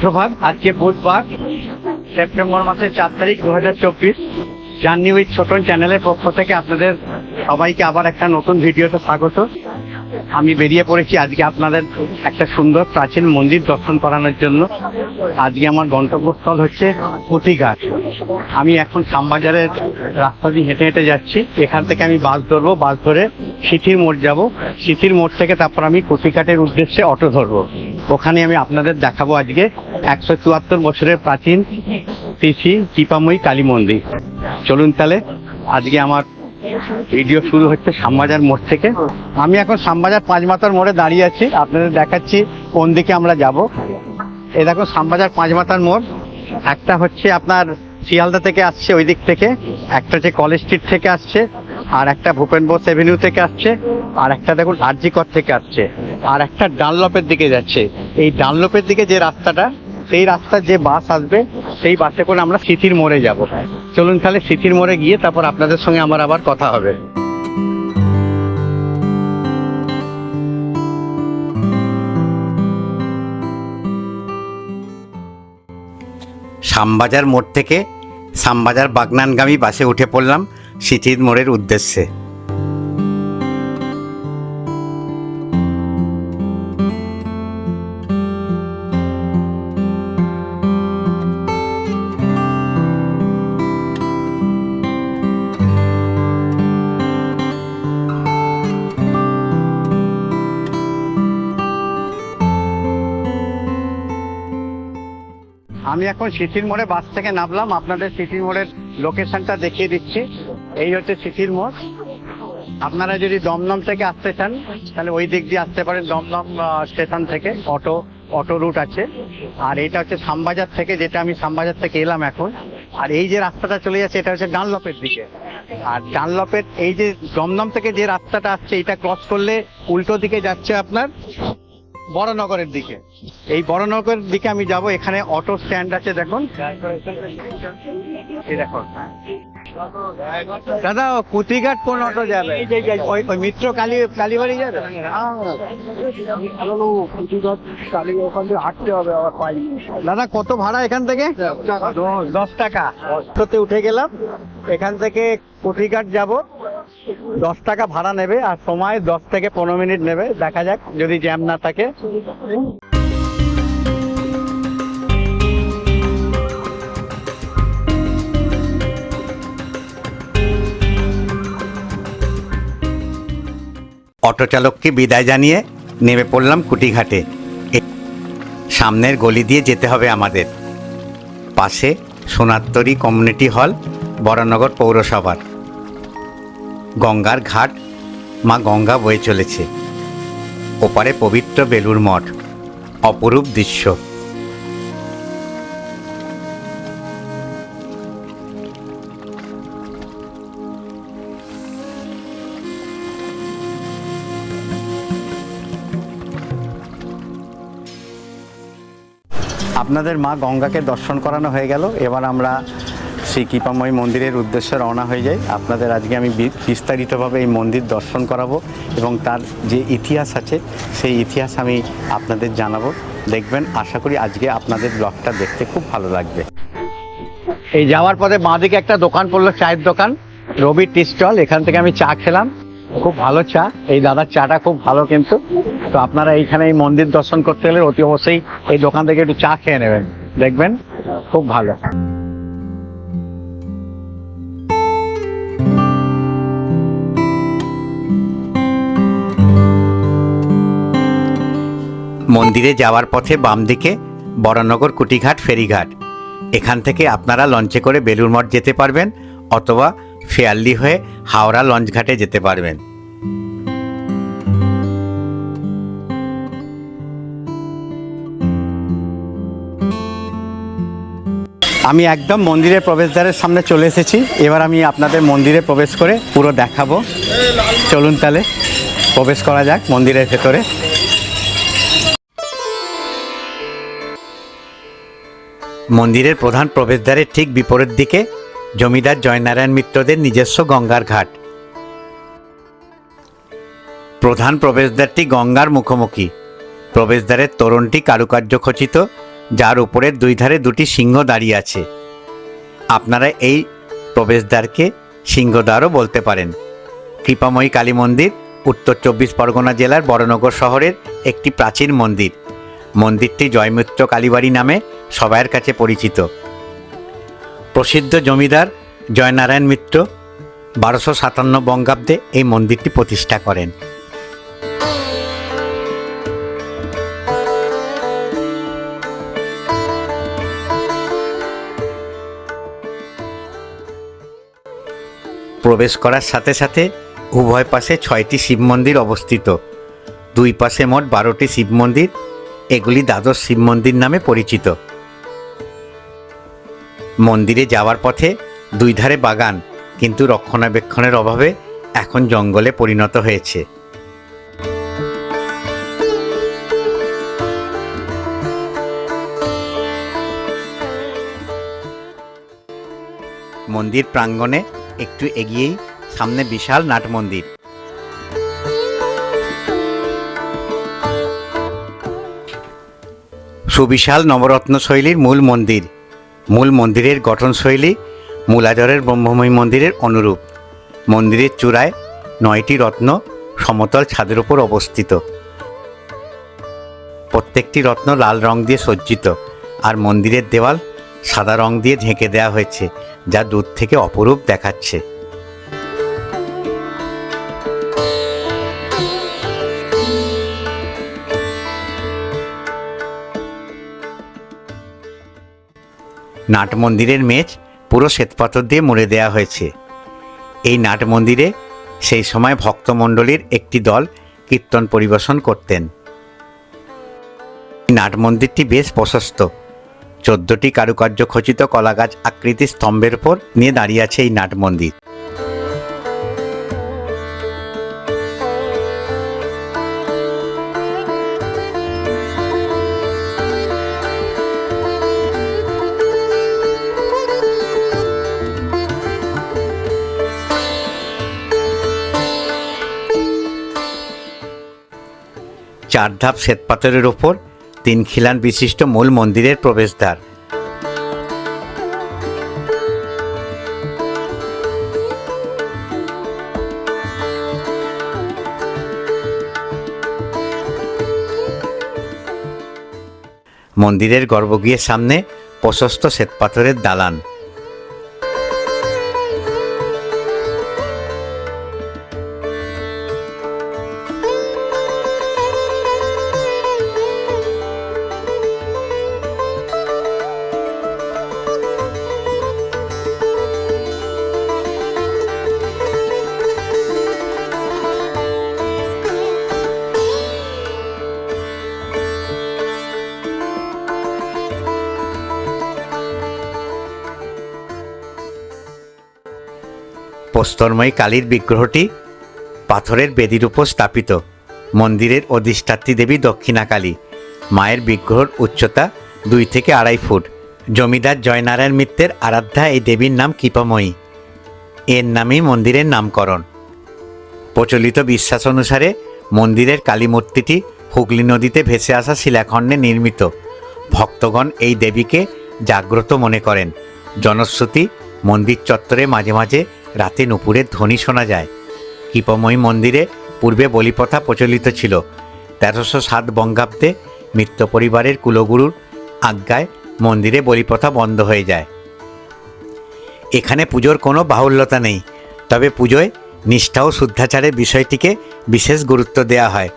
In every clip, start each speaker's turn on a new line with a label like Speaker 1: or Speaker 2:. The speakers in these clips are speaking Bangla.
Speaker 1: সুপ্রভাত আজকে বুধবার, সেপ্টেম্বর মাসের চার তারিখ দু হাজার চব্বিশ। জার্নি উইথ ছোটন চ্যানেলের পক্ষ থেকে আপনাদের সবাইকে আবার একটা নতুন ভিডিওতে স্বাগত। আমি বেরিয়ে পড়েছি আজকে আপনাদের একটা সুন্দর প্রাচীন মন্দির দর্শন করানোর জন্য। আজকে আমার গন্তব্যস্থল হচ্ছে পুঁথিঘাট আমি এখন শ্যামবাজারের রাস্তা দিয়ে হেঁটে হেঁটে যাচ্ছি। এখান থেকে আমি বাস ধরবো, বাস ধরে সিথির মোড় যাব। সিথির মোড় থেকে তারপর আমি পুঁথিঘাটের উদ্দেশ্যে অটো ধরবো। ওখানে আমি আপনাদের দেখাবো আজকে একশো চুয়াত্তর বছরের প্রাচীন তিথি কৃপাময়ী কালী মন্দির। চলুন তাহলে, আজকে আমার ভিডিও শুরু হচ্ছে শ্যামবাজার মোড় থেকে। আমি এখন শ্যামবাজার পাঁচ মাতার মোড়ে দাঁড়িয়ে আছি, আপনাদের দেখাচ্ছি কোন দিকে আমরা যাব। এই দেখো শ্যামবাজার পাঁচ মাতার মোড়, একটা হচ্ছে আপনার শিয়ালদা থেকে আসছে ওই দিক থেকে, একটা হচ্ছে কলেজ স্ট্রিট থেকে আসছে। আর একটা ভূপেন বোস এভিনিউ থেকে আসছে, আর একটা দেখুন আরজিকর থেকে আসছে, আর একটা ডানলপের দিকে যাচ্ছে। এই ডানলপের দিকে যে রাস্তাটা, সেই রাস্তার যে বাস আসবে, সেই বাসে করে আমরা সিথির মোড়ে যাব। চলুন তাহলে সিথির মোড়ে গিয়ে তারপর আপনাদের সঙ্গে আমার আবার কথা হবে।
Speaker 2: শ্যামবাজার মোড় থেকে শ্যামবাজার বাগনানগামী বাসে উঠে পড়লাম। সিথির মোড়ের উদ্দেশ্যে।
Speaker 1: আমি এখন সিটির মোড়ে বাস থেকে নামলাম। আপনাদের সিটির মোড়ের লোকেশনটা দেখিয়ে দিচ্ছি। এই হচ্ছে সিথির মোড়। আপনারা যদি দমদম থেকে আসতে চান, তাহলে ওই দিক দিয়ে আসতে পারেন। দমদম স্টেশন থেকে অটো অটো রুট আছে। আর এটা হচ্ছে শ্যামবাজার থেকে, যেটা আমি শ্যামবাজার থেকে এলাম এখন। আর এই যে রাস্তাটা চলে যাচ্ছে, এটা হচ্ছে ডানলপের দিকে। আর ডানলপের এই যে দমদম থেকে যে রাস্তাটা আসছে, এটা ক্রস করলে উল্টো দিকে যাচ্ছে আপনার বড়নগরের দিকে। এই বড়নগরের দিকে আমি যাব। এখানে অটো স্ট্যান্ড আছে, দেখুন। দেখুন। দাদা কুতিঘাট কোন অটো যাবে? ওই মিত্র কালী কালীবাড়ি যাবে? দাদা কত ভাড়া এখান থেকে? দশ টাকা। অটোতে উঠে গেলাম। এখান থেকে কুটিঘাট যাব। দশ টাকা ভাড়া নেবে আর সময় দশ থেকে পনেরো মিনিট নেবে। দেখা যাক যদি জ্যাম না থাকে।
Speaker 2: অটো চালককে বিদায় জানিয়ে নেমে পড়লাম কুটিঘাটে সামনের গলি দিয়ে যেতে হবে আমাদের। পাশে সোনাত্তরী কমিউনিটি হল, বরানগর পৌরসভার। গঙ্গার ঘাট মা গঙ্গা বয়ে চলেছে। ওপারে পবিত্র বেলুর মঠ, অপরূপ দৃশ্য।
Speaker 1: আপনাদের মা গঙ্গাকে দর্শন করানো হয়ে গেল। এবার আমরা শ্রী কৃপাময় মন্দিরের উদ্দেশ্যে রওনা হয়ে যাই। আপনাদের আজকে আমি বিস্তারিতভাবে এই মন্দির দর্শন করাবো এবং তার যে ইতিহাস আছে, সেই ইতিহাস আমি আপনাদের জানাব। দেখবেন, আশা করি আজকে আপনাদের ব্লগটা দেখতে খুব ভালো লাগবে। এই যাওয়ার পথে বাঁদিকে একটা দোকান পড়ল, চায়ের দোকান। রবি টি স্টল, এখান থেকে আমি চা খেলাম। খুব ভালো চা। এই দাদার চাটা খুব ভালো কিন্তু। তো আপনারা এইখানে এই মন্দির দর্শন করতে গেলে অতি অবশ্যই এই দোকান থেকে একটু চা খেয়ে নেবেন। দেখবেন, খুব ভালো।
Speaker 2: মন্দিরে যাওয়ার পথে বাম দিকে বরানগর কুটিঘাট, ফেরিঘাট। এখান থেকে আপনারা লঞ্চে করে বেলুর মঠ যেতে পারবেন, অথবা ফেয়ারলি হয়ে হাওড়া লঞ্চ ঘাটে যেতে পারবেন।
Speaker 1: আমি একদম মন্দিরের প্রবেশদ্বারের সামনে চলে এসেছি। এবার আমি আপনাদের মন্দিরে প্রবেশ করে পুরো দেখাবো। চলুন তাহলে, প্রবেশ করা যাক মন্দিরের ভেতরে।
Speaker 2: মন্দিরের প্রধান প্রবেশদ্বারের ঠিক বিপরীত দিকে জমিদার জয়নারায়ণ মিত্রদের নিজস্ব গঙ্গার ঘাট। প্রধান প্রবেশদ্বারটি গঙ্গার মুখোমুখি। প্রবেশদ্বারের তোরণটি কারুকার্য খচিত, যার উপরের দুই ধারে দুটি সিংহ দাঁড়িয়ে আছে। আপনারা এই প্রবেশদ্বারকে সিংহদ্বারও বলতে পারেন। কৃপাময়ী কালী মন্দির, উত্তর চব্বিশ পরগনা জেলার বড়নগর শহরের একটি প্রাচীন মন্দির। মন্দিরটি জয়মিত্র কালীবাড়ি নামে সবাইয়ের কাছে পরিচিত। প্রসিদ্ধ জমিদার জয়নারায়ণ মিত্র বারোশো সাতান্ন বঙ্গাব্দে এই মন্দিরটি প্রতিষ্ঠা করেন। প্রবেশ করার সাথে সাথে উভয় পাশে ছয়টি শিব মন্দির অবস্থিত। দুই পাশে মোট বারোটি শিব মন্দির, এগুলি দ্বাদশ শিব মন্দির নামে পরিচিত। মন্দিরে যাওয়ার পথে দুই ধারে বাগান, কিন্তু রক্ষণাবেক্ষণের অভাবে এখন জঙ্গলে পরিণত হয়েছে। মন্দির প্রাঙ্গণে একটু এগিয়েই সামনে বিশাল নাট মন্দির। সুবিশাল নবরত্ন শৈলীর মূল মন্দির। মূল মন্দিরের গঠনশৈলী মূলাজরের ব্রহ্মময়ী মন্দিরের অনুরূপ। মন্দিরের চূড়ায় নয়টি রত্ন সমতল ছাদের ওপর অবস্থিত। প্রত্যেকটি রত্ন লাল রং দিয়ে সজ্জিত আর মন্দিরের দেওয়াল সাদা রং দিয়ে ঢেকে দেওয়া হয়েছে, যা দূর থেকে অপরূপ দেখাচ্ছে। নাট মন্দিরের মেজ পুরো শ্বেতপাথর দিয়ে মুড়ে দেয়া হয়েছে। এই নাট মন্দিরে সেই সময় ভক্তমণ্ডলীর একটি দল কীর্তন পরিবেশন করতেন। নাট মন্দিরটি বেশ প্রশস্ত। চোদ্দটি কারুকার্য খচিত কলাগাছ আকৃতির স্তম্ভের উপর নিয়ে দাঁড়িয়ে আছে এই নাট মন্দির ধাপ শ্বেতপাথরের ওপর তিন খিলান বিশিষ্ট মূল মন্দিরের প্রবেশদ্বার। মন্দিরের গর্ভগৃহের সামনে প্রশস্ত শ্বেতপাথরের দালান। প্রস্তরময়ী কালীর বিগ্রহটি পাথরের বেদির উপর স্থাপিত। মন্দিরের অধিষ্ঠাত্রী দেবী দক্ষিণাকালী। মায়ের বিগ্রহর উচ্চতা দুই থেকে আড়াই ফুট। জমিদার জয়নারায়ণ মিত্রের আরাধ্যা এই দেবীর নাম কৃপাময়ী। এর নামেই মন্দিরের নামকরণ। প্রচলিত বিশ্বাস অনুসারে মন্দিরের কালী মূর্তিটি হুগলি নদীতে ভেসে আসা শিলাখণ্ডে নির্মিত। ভক্তগণ এই দেবীকে জাগ্রত মনে করেন। জনশ্রুতি মন্দির চত্বরে মাঝে মাঝে রাতে নুপুরের ধ্বনি শোনা যায়। কৃপময়ী মন্দিরে পূর্বে বলিপ্রথা প্রচলিত ছিল। তেরোশো সাত বঙ্গাব্দে মিত্র পরিবারের কুলগুরুর আজ্ঞায় মন্দিরে বলিপ্রথা বন্ধ হয়ে যায়। এখানে পুজোর কোনো বাহুল্যতা নেই। তবে পুজোয় নিষ্ঠা ও শুদ্ধাচারের বিষয়টিকে বিশেষ গুরুত্ব দেওয়া হয়।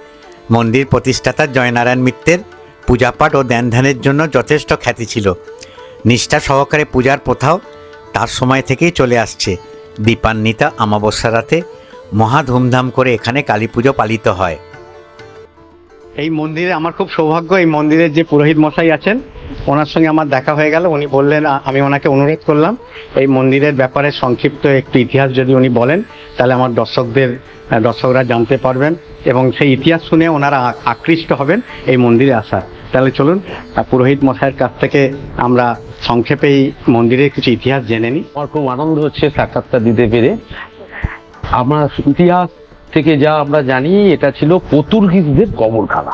Speaker 2: মন্দির প্রতিষ্ঠাতা জয়নারায়ণ মিত্রের পূজাপাঠ ও ধ্যান ধ্যানের জন্য যথেষ্ট খ্যাতি ছিল। নিষ্ঠা সহকারে পূজার প্রথাও তার সময় থেকেই চলে আসছে। দীপান্বিতা অমাবস্যা রাতে মহা ধুমধাম করে এখানে কালী পুজো পালিত হয়।
Speaker 1: এই মন্দিরে আমার খুব সৌভাগ্য, এই মন্দিরের যে পুরোহিত মশাই আছেন, ওনার সঙ্গে আমার দেখা হয়ে গেল। উনি বললেন আমি ওনাকে অনুরোধ করলাম, এই মন্দিরের ব্যাপারে সংক্ষিপ্ত একটু ইতিহাস যদি উনি বলেন, তাহলে আমার দর্শকদের দর্শকরা জানতে পারবেন এবং সেই ইতিহাস শুনে ওনারা আকৃষ্ট হবেন এই মন্দিরে আসা তাহলে চলুন পুরোহিত মশাইয়ের কাছ থেকে আমরা সংক্ষেপে এই মন্দিরের কিছু ইতিহাস জেনে নিই।
Speaker 3: আমার খুব আনন্দ হচ্ছে সাক্ষাৎকার দিতে পেরে। আমার ইতিহাস থেকে যা আমরা জানি, এটা ছিল পর্তুগিজদের কবরখানা।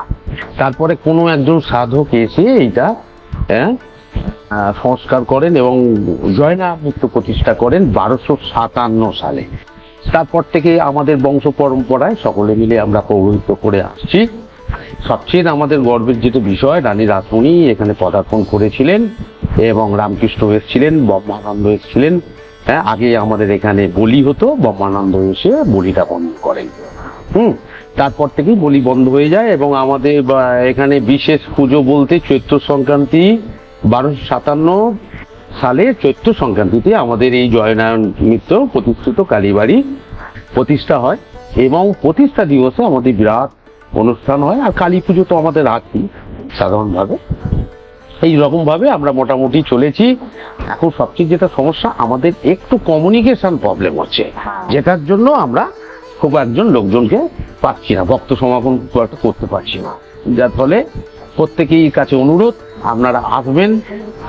Speaker 3: তারপরে কোনো একজন সাধক এসে এইটা হ্যাঁ সংস্কার করেন এবং জয়না মুক্ত প্রতিষ্ঠা করেন বারোশো সাতান্ন সালে। তারপর থেকে আমাদের বংশ পরম্পরায় সকলে মিলে আমরা পৌরহিত্য করে আসছি। সবচেয়ে আমাদের গর্বের যেটা বিষয়, রানী রাসমণি এখানে পদার্পণ করেছিলেন। এবং রামকৃষ্ণ এসেছিলেন, ব্রহ্মানন্দ এসেছিলেন। হ্যাঁ আগে আমাদের এখানে বলি হতো, ব্রহ্মানন্দ এসে বলিটা বন্ধ করেন। হুম, তারপর থেকেই বলি বন্ধ হয়ে যায় এবং আমাদের এখানে বিশেষ পুজো বলতে চৈত্র সংক্রান্তি বারোশো সাতান্ন সালে চৈত্র সংক্রান্তিতে আমাদের এই জয়নারায়ণ মিত্র প্রতিষ্ঠিত কালীবাড়ি প্রতিষ্ঠা হয় এবং প্রতিষ্ঠা দিবসে আমাদের বিরাট অনুষ্ঠান হয়। আর কালী পুজো তো আমাদের রাখি, সাধারণভাবে। এই রকম ভাবে আমরা মোটামুটি চলেছি। এখন সবচেয়ে যেটা সমস্যা আমাদের একটু কমিউনিকেশন প্রবলেম হচ্ছে। যেটার জন্য আমরা খুব একজন লোকজনকে পাচ্ছি না ভক্ত সমাগম করতে পারছি না। যার ফলে প্রত্যেকেই কাছে অনুরোধ আপনারা আসবেন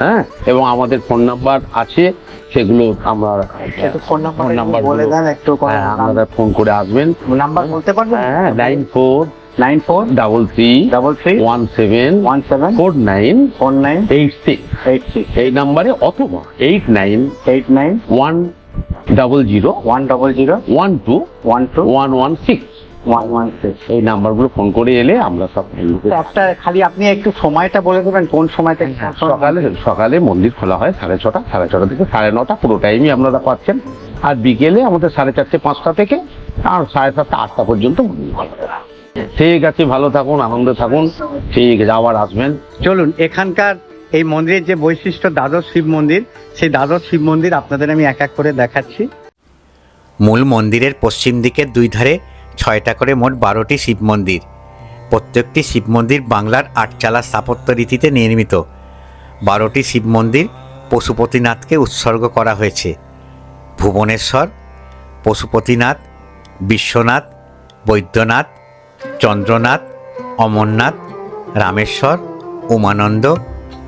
Speaker 3: হ্যাঁ এবং আমাদের ফোন নাম্বার আছে সেগুলো আমরা
Speaker 1: ফোন নাম্বার বলে দেন একটু
Speaker 3: হ্যাঁ আপনারা ফোন করে আসবেন।
Speaker 1: নাম্বার বলতে পারবেন?
Speaker 3: হ্যাঁ nine four
Speaker 1: nine four
Speaker 3: double three
Speaker 1: double three
Speaker 3: one seven
Speaker 1: one seven
Speaker 3: four nine
Speaker 1: four nine
Speaker 3: eight six
Speaker 1: eight six
Speaker 3: এই নাম্বারে অথবা eight nine
Speaker 1: eight nine
Speaker 3: one double zero
Speaker 1: one double zero
Speaker 3: one two
Speaker 1: one two
Speaker 3: one one six
Speaker 1: one one six
Speaker 3: এই নাম্বারগুলো ফোন করে এলে আমরা সব
Speaker 1: একটা খালি আপনি একটু সময়টা বলে দেবেন কোন সময় থেকে
Speaker 3: সকালে সকালে মন্দির খোলা হয় সাড়ে ছটা সাড়ে ছটা থেকে সাড়ে নটা পুরো টাইমই আপনারা পাচ্ছেন আর বিকেলে আমাদের সাড়ে চারটে পাঁচটা থেকে আর সাড়ে সাতটা আটটা পর্যন্ত মন্দির খোলা থাকে। ঠিক আছে ভালো থাকুন আনন্দে থাকুন। ঠিক আছে আবার আসবেন।
Speaker 1: চলুন এখানকার এই মন্দিরের যে বৈশিষ্ট্য দ্বাদশ শিব মন্দির সেই দ্বাদশ শিব মন্দির আপনাদের আমি এক এক করে দেখাচ্ছি।
Speaker 2: মূল মন্দিরের পশ্চিম দিকের দুই ধারে ছয়টা করে মোট বারোটি শিব মন্দির। প্রত্যেকটি শিব মন্দির বাংলার আটচালা স্থাপত্য রীতিতে নির্মিত। বারোটি শিব মন্দির পশুপতিনাথকে উৎসর্গ করা হয়েছে। ভুবনেশ্বর পশুপতিনাথ বিশ্বনাথ বৈদ্যনাথ চন্দ্রনাথ অমরনাথ রামেশ্বর উমানন্দ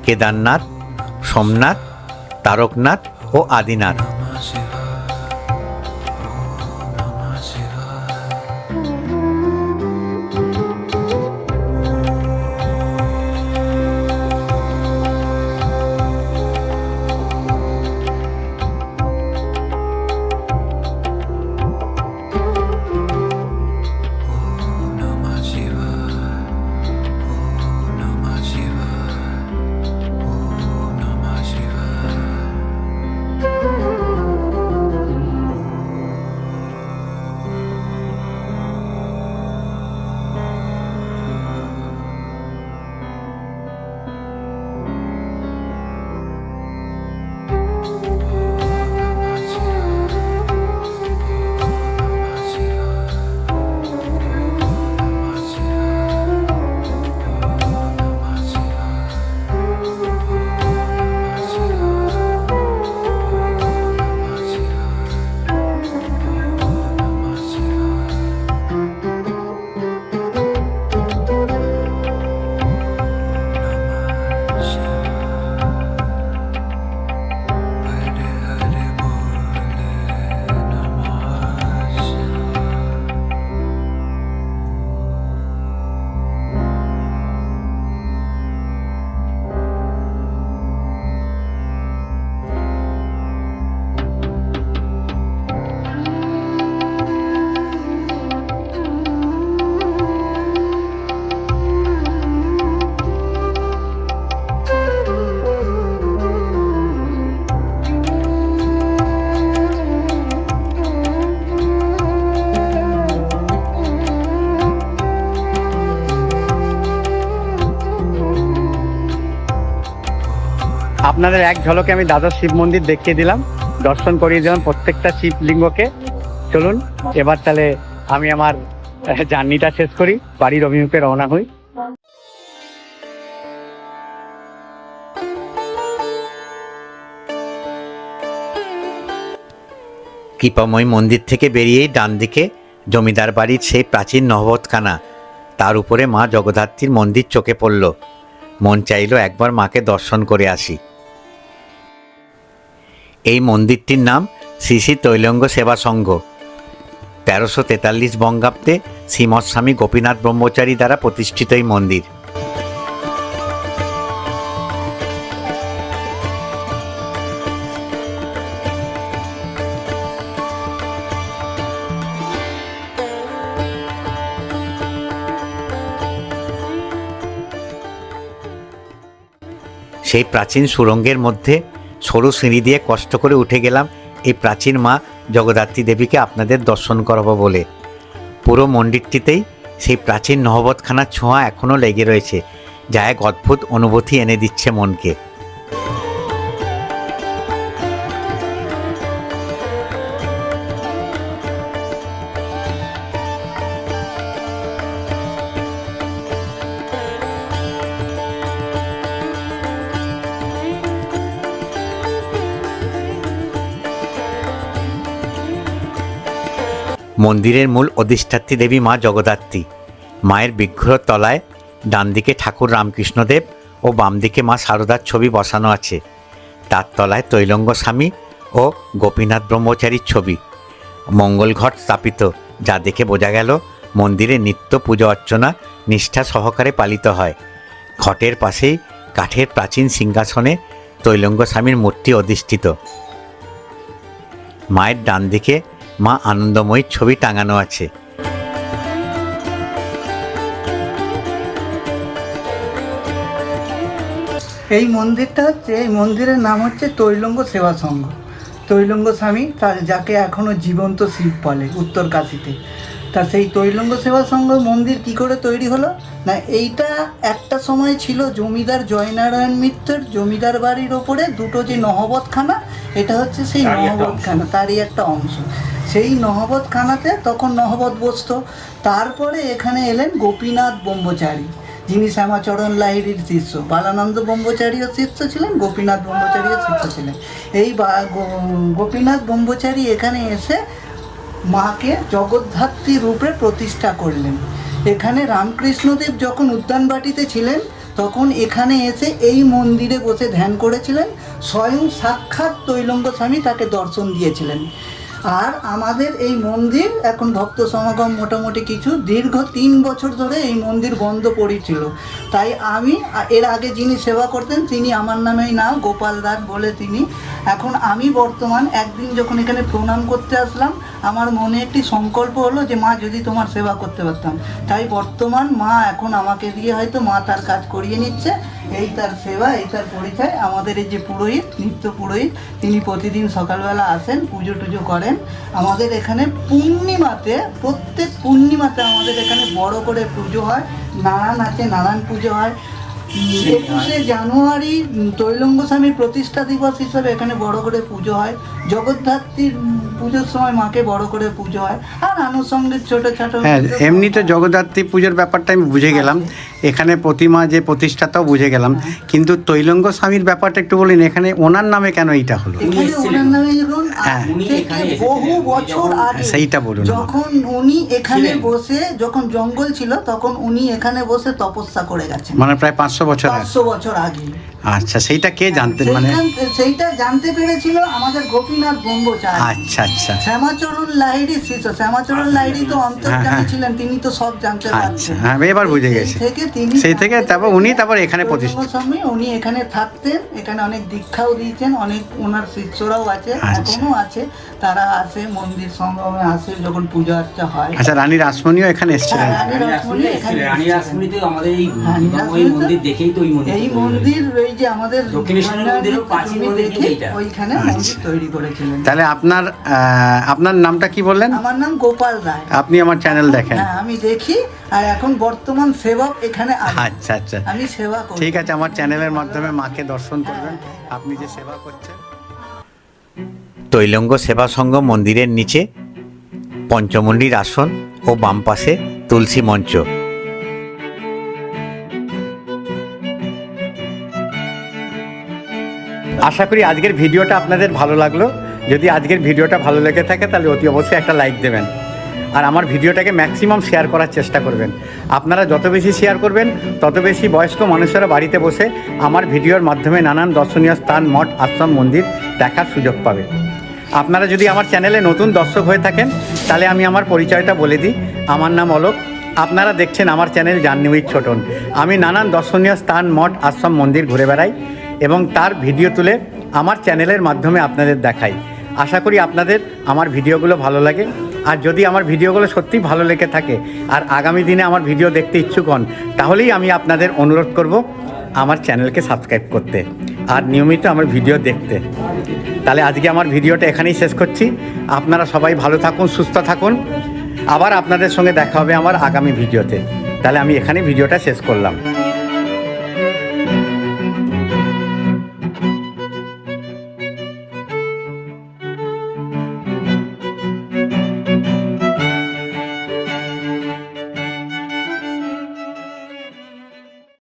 Speaker 2: কেদারনাথ সোমনাথ তারকনাথ ও আদিনাথ।
Speaker 1: আপনাদের এক ঝলকে আমি দ্বাদশ শিব মন্দির দেখিয়ে দিলাম। দর্শন করিয়ে দিলাম প্রত্যেকটা শিবলিঙ্গকে চলুন, এবার তাহলে আমি আমার জার্নিটা শেষ করি। বাড়ির অভিমুখে রওনা হই।
Speaker 2: কৃপাময় মন্দির থেকে বেরিয়েই ডান দিকে জমিদার বাড়ির সেই প্রাচীন নহবতখানা। তার উপরে মা জগদ্ধাত্রীর মন্দির চোখে পড়ল। মন চাইল একবার মাকে দর্শন করে আসি। এই মন্দিরটির নাম শ্রী শ্রী তৈলঙ্গ সেবা সংঘ। তেরোশো তেতাল্লিশ বঙ্গাব্দে শ্রীমৎস্বামী গোপীনাথ ব্রহ্মচারী দ্বারা প্রতিষ্ঠিত এই মন্দির। সেই প্রাচীন সুরঙ্গের মধ্যে সরু সিঁড়ি দিয়ে কষ্ট করে উঠে গেলাম। এই প্রাচীন মা জগদ্ধাত্রী দেবীকে আপনাদের দর্শন করাবো বলে। পুরো মন্দিরটিতেই সেই প্রাচীন নহবতখানার ছোঁয়া এখনও লেগে রয়েছে। যা এক অদ্ভুত অনুভূতি এনে দিচ্ছে মনকে। মন্দিরের মূল অধিষ্ঠাত্রী দেবী মা জগদ্ধাত্রী মায়ের বিগ্রহ তলায় ডান দিকে ঠাকুর রামকৃষ্ণদেব ও বাম দিকে মা শারদার ছবি বসানো আছে। তার তলায় তৈলঙ্গ স্বামী ও গোপীনাথ ব্রহ্মচারীর ছবি। মঙ্গল ঘট স্থাপিত, যা দেখে বোঝা গেল মন্দিরে নিত্য পুজো অর্চনা নিষ্ঠা সহকারে পালিত হয়। ঘটের পাশেই কাঠের প্রাচীন সিংহাসনে তৈলঙ্গ স্বামীর মূর্তি অধিষ্ঠিত। মায়ের ডান দিকে মা আনন্দময়ীর ছবি টাঙানো আছে।
Speaker 4: এই মন্দিরটা হচ্ছে এই মন্দিরের নাম হচ্ছে তৈলঙ্গ সেবা সংঘ। তৈলঙ্গ স্বামী তার যাকে এখনও জীবন্ত শিব বলে উত্তর কাশীতে তা সেই তৈলঙ্গ সেবা সংঘ মন্দির কি করে তৈরি হলো? না এইটা একটা সময় ছিল জমিদার জয়নারায়ণ মিত্রের জমিদার বাড়ির ওপরে দুটো যে নহবতখানা এটা হচ্ছে সেই নহবতখানা তারই একটা অংশ। সেই নহবত খানাতে তখন নহবত বসত। তারপরে এখানে এলেন গোপীনাথ ব্রহ্মচারী, যিনি শ্যামাচরণ লাহিড়ির শিষ্য। বালানন্দ ব্রহ্মচারীও শিষ্য ছিলেন, গোপীনাথ ব্রহ্মচারীও শিষ্য ছিলেন। এই গোপীনাথ ব্রহ্মচারী এখানে এসে মাকে জগদ্ধাত্রী রূপে প্রতিষ্ঠা করলেন। এখানে রামকৃষ্ণদেব যখন উদ্যানবাটিতে ছিলেন, তখন এখানে এসে এই মন্দিরে বসে ধ্যান করেছিলেন। স্বয়ং সাক্ষাৎ তৈলঙ্গ স্বামী তাকে দর্শন দিয়েছিলেন। আর আমাদের এই মন্দির, এখন ভক্ত সমাগম মোটামুটি কিছু দীর্ঘ তিন বছর ধরে এই মন্দির বন্ধ পড়েছিল। তাই আমি এর আগে যিনি সেবা করতেন, তিনি আমার নামেই না গোপাল দাস বলে তিনি এখন আমি বর্তমান একদিন যখন এখানে প্রণাম করতে আসলাম, আমার মনে একটি সংকল্প হলো যে, মা, যদি তোমার সেবা করতে পারতাম। তাই বর্তমান মা এখন আমাকে দিয়ে হয়তো মা তার কাজ করিয়ে নিচ্ছে। এই তার সেবা, এই তার পরিচয়। আমাদের এই যে পুরোহিত, নিত্য পুরোহিত, তিনি প্রতিদিন সকালবেলা আসেন, পুজো টুজো করেন। আমাদের এখানে পূর্ণিমাতে, প্রত্যেক পূর্ণিমাতে আমাদের এখানে বড় করে পুজো হয়। নারায়ণ আছে, নারায়ণ পুজো হয়। একুশে জানুয়ারি তৈলঙ্গ স্বামীর প্রতিষ্ঠা দিবস হিসাবে এখানে বড় করে পুজো হয়। জগদ্ধাত্রীর পুজোর সময় মাকে বড় করে পুজো হয়। আর আনুষঙ্গিক ছোট ছোট
Speaker 1: হ্যাঁ এমনি তো জগদ্ধাত্রী পুজোর ব্যাপারটা আমি বুঝে গেলাম। এখানে প্রতিমা যে প্রতিষ্ঠাটাও বুঝে গেলাম। কিন্তু তৈলঙ্গ স্বামীর ব্যাপারটা একটু বলিন এখানে ওনার নামে কেন এইটা হলো?
Speaker 4: ওনার নামে
Speaker 1: হ্যাঁ।
Speaker 4: বহু বছর আগে
Speaker 1: সেইটা বলুন।
Speaker 4: যখন উনি এখানে বসে যখন জঙ্গল ছিল তখন উনি এখানে বসে তপস্যা করে গেছেন।
Speaker 1: মানে প্রায় পাঁচশো বছর আগে।
Speaker 4: বছর আগে।
Speaker 1: আচ্ছা সেইটা কে জানতেন? মানে
Speaker 4: সেইটা জানতে পেরেছিল আমাদের গোপীনাথ ব্রহ্মচারী।
Speaker 1: আচ্ছা আচ্ছা।
Speaker 4: শ্যামাচরণ লাহিড়ি শিষ্য শ্যামাচরণ লাহিড়ি তো
Speaker 1: হ্যাঁ,
Speaker 4: অন্তর্জামী
Speaker 1: হ্যাঁ।
Speaker 4: ছিলেন তিনি তো সব জানতে
Speaker 1: আচ্ছা হ্যাঁ এবার বুঝে
Speaker 4: সেই
Speaker 1: গেছি।
Speaker 4: থেকে তিনি
Speaker 1: সেই থেকে তারপর উনি তারপর এখানে প্রতিষ্ঠা
Speaker 4: স্বামী উনি এখানে থাকতেন এখানে অনেক দীক্ষাও দিয়েছেন অনেক ওনার শিষ্যরাও আছে
Speaker 1: আচ্ছা।
Speaker 4: এখনও আছে। তারা আসে মন্দির সঙ্গমে আসে যখন পূজা আর্চা হয়।
Speaker 1: আচ্ছা রানী রাসমণিও এখানে এসেছিলেন?
Speaker 4: হ্যাঁ, রানী রাসমণি
Speaker 5: রাসমণি
Speaker 4: এখানে
Speaker 5: রানী
Speaker 4: এসেছিলেন।
Speaker 5: রাসমণিতে আমাদের এই
Speaker 4: হ্যাঁ, রাসমণি তো-
Speaker 5: মন্দির দেখেই তো ওই মন্দির
Speaker 4: এই মন্দির এই যে আমাদের। ওইখানে। মন্দির তৈরি করেছিলেন।
Speaker 1: তাহলে আপনার আপনার নামটা কি বললেন?
Speaker 4: আমার নাম গোপাল রায়।
Speaker 1: আপনি আমার চ্যানেল দেখেন।
Speaker 4: হ্যাঁ আমি দেখি আর এখন বর্তমান সেবক এখানে
Speaker 1: আচ্ছা আচ্ছা।
Speaker 4: আমি সেবা করি।
Speaker 1: ঠিক আছে আমার চ্যানেলের মাধ্যমে মাকে দর্শন করবেন। আপনি যে সেবা করছেন।
Speaker 2: তৈলঙ্গ সেবা সংঘ মন্দিরের নিচে পঞ্চমন্ডির আসন ও বাম পাশে তুলসী মঞ্চ।
Speaker 1: আশা করি আজকের ভিডিওটা আপনাদের ভালো লাগল। যদি আজকের ভিডিওটা ভালো লেগে থাকে, তাহলে অতি অবশ্যই একটা লাইক দেবেন। আর আমার ভিডিওটাকে ম্যাক্সিমাম শেয়ার করার চেষ্টা করবেন। আপনারা যত বেশি শেয়ার করবেন, তত বেশি বয়স্ক মানুষেরা বাড়িতে বসে আমার ভিডিওর মাধ্যমে নানান দর্শনীয় স্থান, মঠ, আশ্রম, মন্দির দেখার সুযোগ পাবে। আপনারা যদি আমার চ্যানেলে নতুন দর্শক হয়ে থাকেন, তাহলে আমি আমার পরিচয়টা বলে দিই। আমার নাম অলোক। আপনারা দেখছেন আমার চ্যানেল জার্নি ছোটন। আমি নানান দর্শনীয় স্থান, মঠ, আশ্রম, মন্দির ঘুরে বেড়াই। এবং তার ভিডিও তুলে আমার চ্যানেলের মাধ্যমে আপনাদের দেখাই। আশা করি আপনাদের আমার ভিডিওগুলো ভালো লাগে। আর যদি আমার ভিডিওগুলো সত্যি ভালো লেগে থাকে আর আগামী দিনে আমার ভিডিও দেখতে ইচ্ছুক হন, তাহলেই আমি আপনাদের অনুরোধ করব আমার চ্যানেলকে সাবস্ক্রাইব করতে আর নিয়মিত আমার ভিডিও দেখতে। তাহলে আজকে আমার ভিডিওটা এখানেই শেষ করছি। আপনারা সবাই ভালো থাকুন, সুস্থ থাকুন। আবার আপনাদের সঙ্গে দেখা হবে আমার আগামী ভিডিওতে। তাহলে আমি এখানে ভিডিওটা শেষ করলাম।